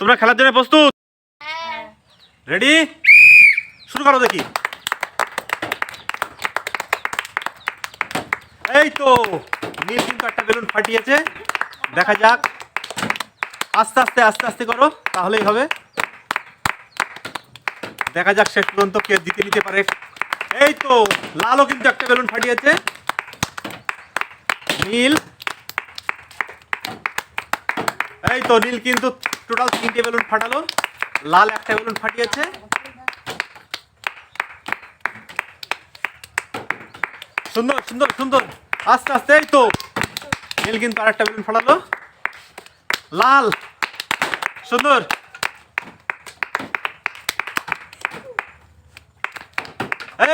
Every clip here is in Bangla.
তোমরা খেলার জন্য প্রস্তুত? রেডি শুরু করো দেখি। এই তো নীল কিন্তু একটা বেলুন ফাটিয়েছে। দেখা যাক। আস্তে আস্তে আস্তে আস্তে করো তাহলেই হবে। দেখা যাক শেষ পর্যন্ত কে জিতে নিতে পারে। এই তো লালও কিন্তু একটা বেলুন ফাটিয়েছে। নীল। এই তো নীল কিন্তু টোটাল তিনটে বেলুন ফাটালো। লাল একটা বেলুন ফাটিয়েছে। সুন্দর সুন্দর সুন্দর। আস্তে আস্তে, এই তো। নীল কিন্তু আর একটা বেলুন ফাটালো। লাল। সুন্দর।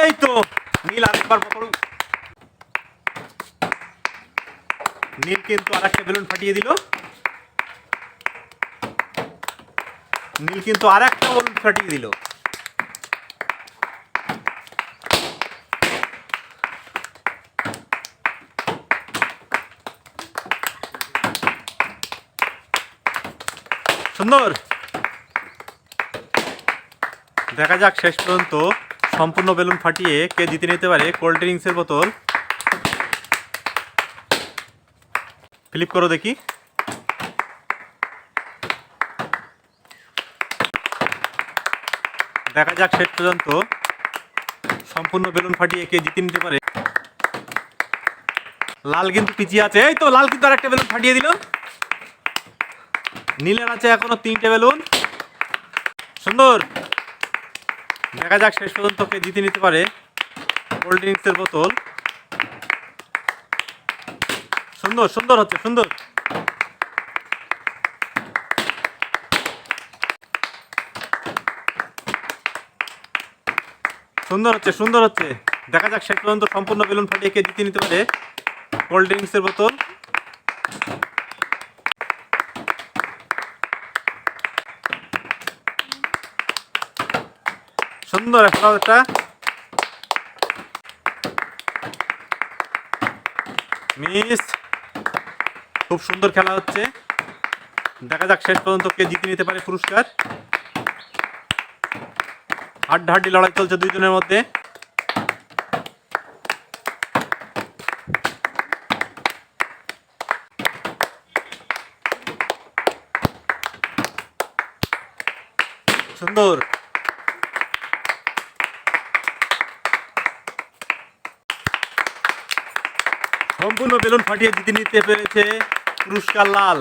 এই তো। নীল আরেকবার পকড়ু নীল কিন্তু আর একটা বেলুন ফাটিয়ে দিল। নীল কিন্তু আর একটা বেলুন ফাটিয়ে দিল। সুন্দর। দেখা যাক শেষ পর্যন্ত সম্পূর্ণ বেলুন ফাটিয়ে কে জিতে নিতে পারে কোল্ড ড্রিঙ্কসের বোতল। ফ্লিপ করো দেখি। দেখা যাক শেষ পর্যন্ত সম্পূর্ণ বেলুন ফাটিয়ে কে জিতে নিতে পারে। লাল কিন্তু পিছিয়ে আছে। এই তো লাল কিন্তু আর একটা বেলুন ফাটিয়ে দিল। নীলের আছে এখনও তিনটে বেলুন। সুন্দর। দেখা যাক শেষ পর্যন্ত কে জিতে নিতে পারে। কোল্ড ড্রিঙ্কসের বোতল। সুন্দর সুন্দর হচ্ছে, সুন্দর। সুন্দর হচ্ছে সুন্দর হচ্ছে। দেখা যাক, শেষ পর্যন্ত সম্পূর্ণ বেলুন ফাটিয়ে কে জিতে নিতে পারে। কোল্ড ড্রিঙ্কসের বোতল। সুন্দর, একটা একটা। মিস, খুব সুন্দর খেলা হচ্ছে। দেখা যাক, শেষ পর্যন্ত কে জিতে নিতে পারে পুরস্কার। হাড্ডাহাড্ডি লড়াই চলছে দুইজনের মধ্যে। সুন্দর। সম্পূর্ণ বেলুন ফাটিয়ে জিতে নিতে পেরেছে পুরস্কার লাল।